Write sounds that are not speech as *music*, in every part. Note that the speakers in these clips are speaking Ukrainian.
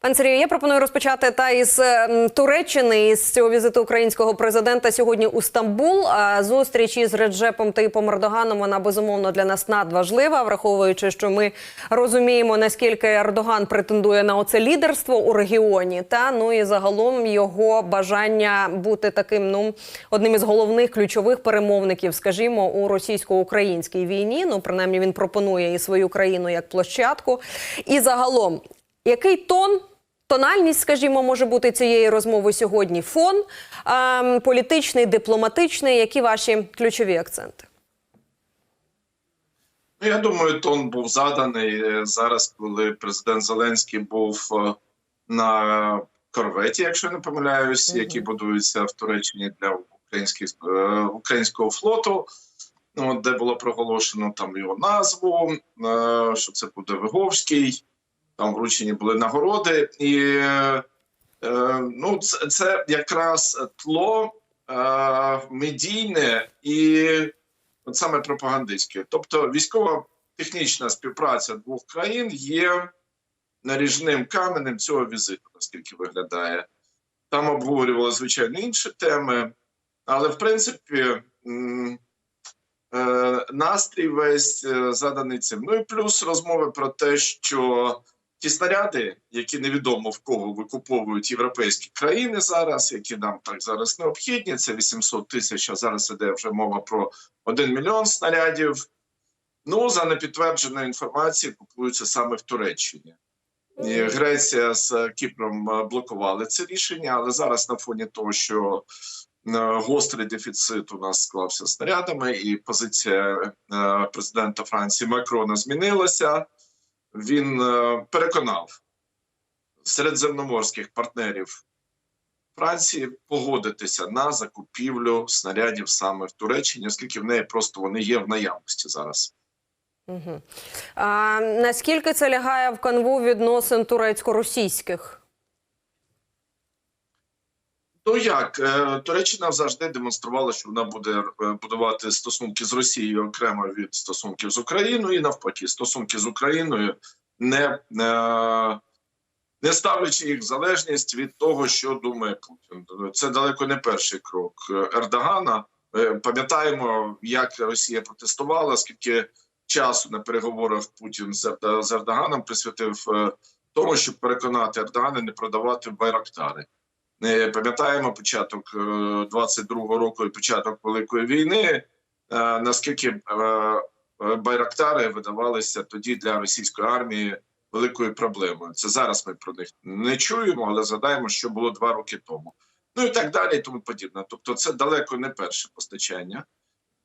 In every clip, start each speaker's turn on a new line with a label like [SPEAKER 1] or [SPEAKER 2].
[SPEAKER 1] Пан Сергію, я пропоную розпочати та із ем, Туреччини із цього візиту українського президента сьогодні у Стамбул. А зустріч із Реджепом Таїпом Ердоганом вона безумовно для нас надважлива, враховуючи, що ми розуміємо наскільки Ердоган претендує на оце лідерство у регіоні, та ну і загалом його бажання бути таким ну одним із головних ключових перемовників, скажімо, у російсько-українській війні. Ну принаймні він пропонує і свою країну як площадку. І загалом, який тон? Тональність, скажімо, може бути цієї розмови сьогодні. Фон ем, політичний, дипломатичний. Які ваші ключові акценти?
[SPEAKER 2] Ну, я думаю, тон був заданий зараз, коли президент Зеленський був е, на корветі, якщо не помиляюсь,
[SPEAKER 1] Мгм.
[SPEAKER 2] які будуються в Туреччині для українських е, українського флоту. Ну, де було проголошено там його назву, е, що це буде Виговський. Там вручені були нагороди, і е, ну, це, це якраз тло е, медійне і от саме пропагандистське. Тобто військово-технічна співпраця двох країн є наріжним каменем цього візиту, наскільки виглядає. Там обговорювали звичайно інші теми, але в принципі е, настрій весь е, заданий цим. Ну і плюс розмови про те, що ті снаряди, які невідомо в кого викуповують європейські країни зараз, які нам так зараз необхідні, це 800 тисяч, а зараз іде вже мова про 1 мільйон снарядів. Ну, за непідтвердженою інформацією, купуються саме в Туреччині. І Греція з Кіпром е, блокували це рішення, але зараз на фоні того, що е, гострий дефіцит у нас склався снарядами, і позиція е, президента Франції Макрона змінилася. Він е, переконав середземноморських партнерів Франції погодитися на закупівлю снарядів саме в Туреччині, оскільки в неї просто вони є в наявності зараз.
[SPEAKER 1] Угу. А, наскільки це лягає в канву відносин турецько-російських?
[SPEAKER 2] Ну як е, Туреччина завжди демонструвала, що вона буде е, будувати стосунки з Росією окремо від стосунків з Україною, і навпаки, стосунки з Україною не, е, не ставлячи їх в залежність від того, що думає Путін. Це далеко не перший крок Ердогана. Пам'ятаємо, як Росія протестувала, скільки часу на переговорах Путін з Ердоганом присвятив тому, щоб переконати Ердогана не продавати байрактари. Е, Пам'ятаємо початок е, 22-го року і початок Великої війни, е, наскільки е, е, байрактари видавалися тоді для російської армії великою проблемою. Це зараз ми про них не чуємо, але згадаємо, що було два роки тому. Ну і так далі, і тому подібне. Тобто, це далеко не перше постачання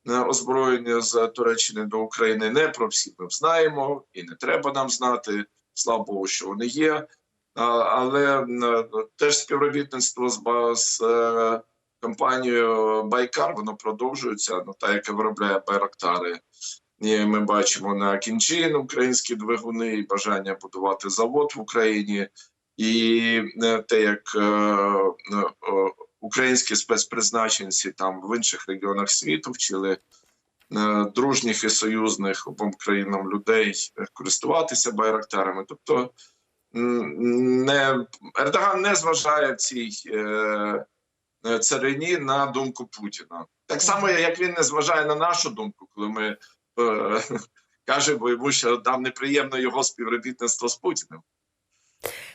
[SPEAKER 2] е, озброєння з Туреччини до України. Не про всі ми знаємо, і не треба нам знати. Слава Богу, що вони є. Але теж співробітництво з, з е, компанією Байкар воно продовжується. Ну та яка виробляє байрактари. І ми бачимо на Кінчин українські двигуни, і бажання будувати завод в Україні, і е, те, як е, е, українські спецпризначенці там в інших регіонах світу вчили е, дружніх і союзних обом країнам людей е, користуватися байрактарами. Тобто не Ердоган не зважає в цій е, царині на думку Путіна. Так само, як він не зважає на нашу думку, коли ми е, *laughs* кажемо йому, що нам неприємно його співробітництво з Путіним.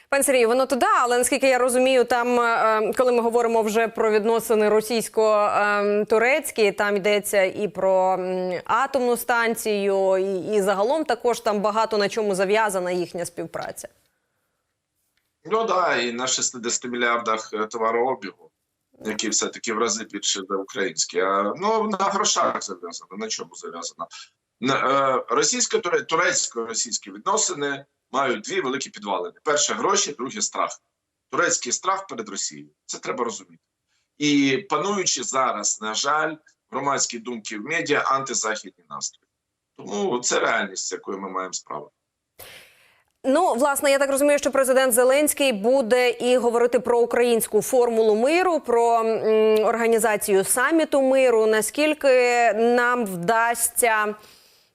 [SPEAKER 1] Пан Сергію, воно туди, але наскільки я розумію, там, е, коли ми говоримо вже про відносини російсько-турецькі, там йдеться і про атомну станцію, і, і загалом також там багато на чому зав'язана їхня співпраця.
[SPEAKER 2] Ну да, і на 60 мільярдах е, товарообігу, які все-таки в рази більше за українські. А, ну, на грошах зав'язано. На чому зав'язано? Е, російсько турецько-російські відносини мають дві великі підвалини: перше гроші, друге страх. Турецький страх перед Росією. Це треба розуміти. І пануючи зараз, на жаль, громадські думки в медіа антизахідні настрої. Тому це реальність, з якою ми маємо справу.
[SPEAKER 1] Ну, власне, я так розумію, що президент Зеленський буде і говорити про українську формулу миру, про організацію саміту миру. Наскільки нам вдасться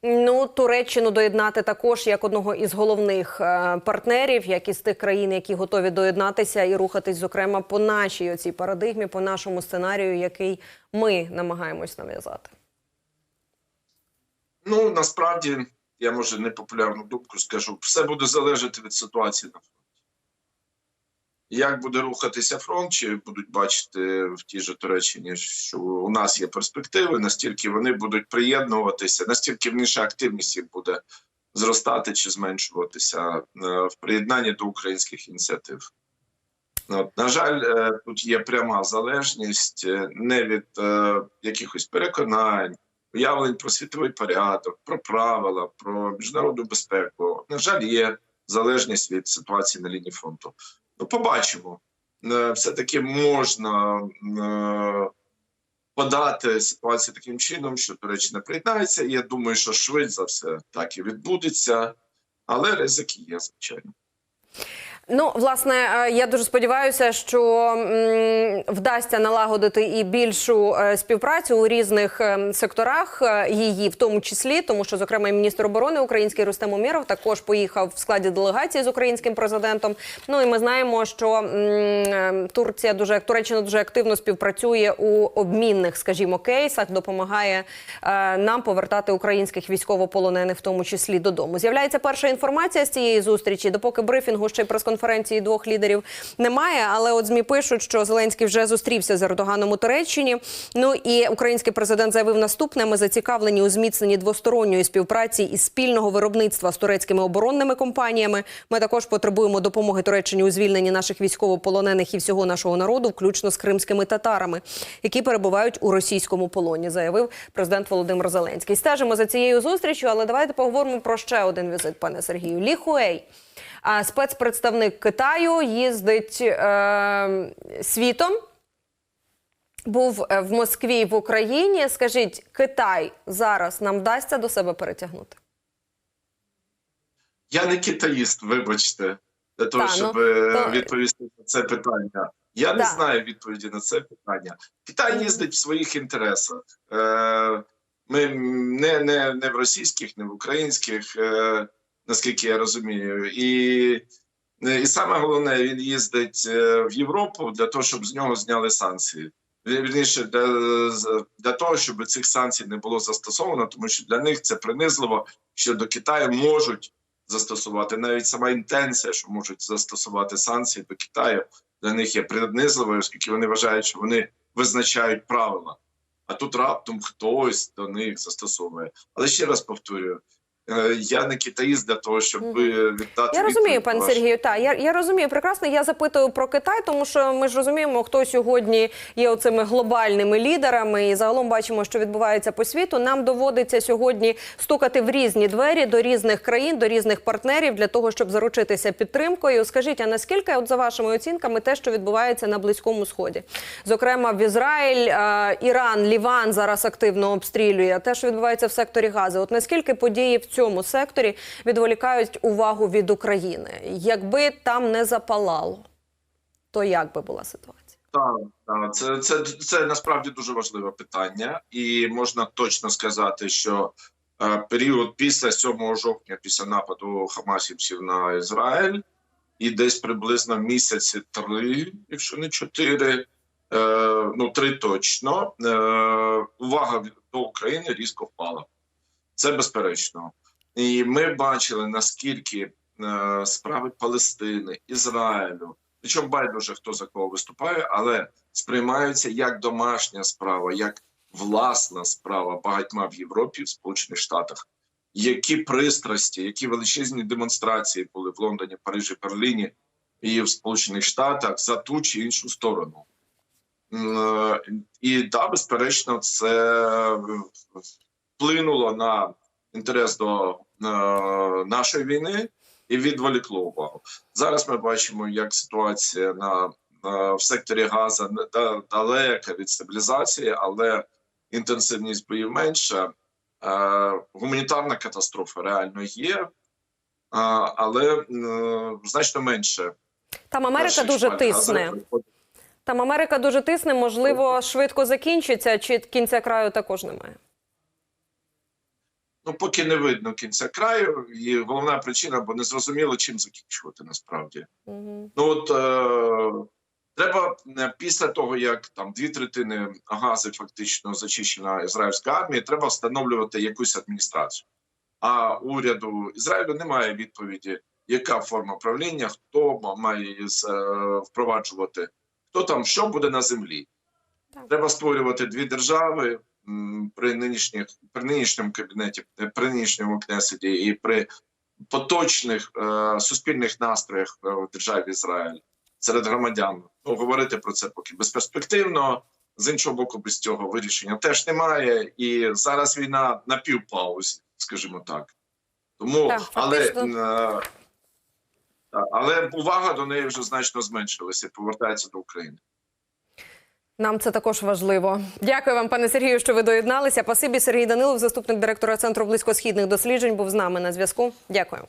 [SPEAKER 1] Ну, Туреччину доєднати також як одного із головних е, партнерів, як із тих країн, які готові доєднатися і рухатись, зокрема, по нашій оцій парадигмі, по нашому сценарію, який ми намагаємось нав'язати.
[SPEAKER 2] Ну насправді я може непопулярну думку скажу. Все буде залежати від ситуації на фронті. Як буде рухатися фронт, чи будуть бачити в тій же Туреччині, що у нас є перспективи, настільки вони будуть приєднуватися, настільки вніша активність їх буде зростати чи зменшуватися е, в приєднанні до українських ініціатив. На жаль, е, тут є пряма залежність е, не від якихось переконань, уявлень про світовий порядок, про правила, про міжнародну безпеку. На жаль, є залежність від ситуації на лінії фронту. Ну, побачимо. Е, Все-таки можна е, подати ситуацію таким чином, що Туреччина приєднається. І я думаю, що швидше за все так і відбудеться, але ризики є, звичайно.
[SPEAKER 1] Ну, власне, е, я дуже сподіваюся, що вдасться налагодити і більшу е, співпрацю у різних е, секторах е, її, в тому числі, тому що, зокрема, міністр оборони український Рустем Умєров також поїхав в складі делегації з українським президентом. Ну і ми знаємо, що е, Турція дуже Туреччина дуже активно співпрацює у обмінних, скажімо, кейсах, допомагає нам повертати українських військовополонених, в тому числі додому. З'являється перша інформація з цієї зустрічі. Допоки брифінгу ще й прес-конференції двох лідерів немає. Але от змі пишуть, що Зеленський вже зустрівся з Ердоганом у Туреччині. Ну і український президент заявив наступне: ми зацікавлені у зміцненні двосторонньої співпраці і спільного виробництва з турецькими оборонними компаніями. Ми також потребуємо допомоги Туреччині у звільненні наших військовополонених і всього нашого народу, включно з кримськими татарами, які перебувають у російському полоні, заявив президент Володимир Зеленський. Стежимо за цією зустрічю, але давайте поговоримо про ще один візит, пане Сергію. Лі Хуей, а, спецпредставник Китаю, їздить е, світом. Був е, в Москві в Україні. Скажіть, Китай зараз нам вдасться до себе перетягнути?
[SPEAKER 2] Я не китаїст, вибачте, для того,
[SPEAKER 1] Та, ну,
[SPEAKER 2] щоб
[SPEAKER 1] то-
[SPEAKER 2] відповісти на це питання. Я не знаю відповіді на це питання. Китай їздить в своїх інтересах. Е, Ми не, не, не в російських, не в українських, наскільки я розумію. І, і саме головне, він їздить е, в Європу для того, щоб з нього зняли санкції. Вірніше, для, для того, щоб цих санкцій не було застосовано, тому що для них це принизливо, що до Китаю можуть застосувати навіть сама інтенція, що можуть застосувати санкції до Китаю, для них є принизливою, оскільки вони вважають, що вони визначають правила. А тут раптом хтось до них застосовує. Але ще раз повторюю: я не китаїст для того, щоб віддати.
[SPEAKER 1] Я розумію, пане Сергію. Та я, я розумію прекрасно. Я запитую про Китай, тому що ми ж розуміємо, хто сьогодні є оцими глобальними лідерами, і загалом бачимо, що відбувається по світу. Нам доводиться сьогодні стукати в різні двері до різних країн, до різних партнерів для того, щоб заручитися підтримкою. Скажіть, а наскільки, от за вашими оцінками, те, що відбувається на близькому сході, зокрема в Ізраїль, е, Іран, Ліван зараз активно обстрілює. Те, що відбувається в секторі Гази, от наскільки події в цьому секторі відволікають увагу від України? Якби там не запалало, то як би була ситуація?
[SPEAKER 2] Так, так, це, це, це насправді дуже важливе питання, і можна точно сказати, що е, період після 7 жовтня, після нападу хамасівців на Ізраїль, і десь приблизно місяці три, якщо не чотири, е, ну три точно, е, увага до України різко впала. Це безперечно. І ми бачили, наскільки е, справи Палестини, Ізраїлю, причому байдуже хто за кого виступає, але сприймаються як домашня справа, як власна справа багатьма в Європі, в Сполучених Штатах. Які пристрасті, які величезні демонстрації були в Лондоні, Парижі, Берліні і в Сполучених Штатах за ту чи іншу сторону. Е, І да, безперечно, це вплинуло на інтерес до е, нашої війни і відволікло увагу. Зараз ми бачимо, як ситуація на, на в секторі Газа не- да- далека від стабілізації, але інтенсивність боїв менша. Е, гуманітарна катастрофа реально є, е, але е, значно менше.
[SPEAKER 1] Там Америка дуже тисне. Там Америка дуже тисне. Можливо, швидко закінчиться, чи кінця краю також немає.
[SPEAKER 2] Ну, поки не видно кінця краю, і головна причина, бо не зрозуміло, чим закінчувати насправді.
[SPEAKER 1] Мгм.
[SPEAKER 2] Ну от е, треба е, після того, як там дві третини гази фактично зачищена ізраїльська армія, треба встановлювати якусь адміністрацію. А уряду Ізраїлю немає відповіді, яка форма правління, хто має її е, впроваджувати, хто там що буде на землі. Треба створювати дві держави при нинішніх при нинішньому кабінеті, е, при нинішньому кнесеті і при поточних е, суспільних настроях е, в державі Ізраїль серед громадян. Ну говорити про це поки безперспективно. З іншого боку, без цього вирішення теж немає. І зараз війна на півпаузі, скажімо так. Тому,
[SPEAKER 1] Так,
[SPEAKER 2] але, е, але увага до неї вже значно зменшилася повертається до України.
[SPEAKER 1] Нам це також важливо. Дякую вам, пане Сергію, що ви доєдналися. Пасибі Сергій Данилов, заступник директора центру близькосхідних досліджень, був з нами на зв'язку. Дякую.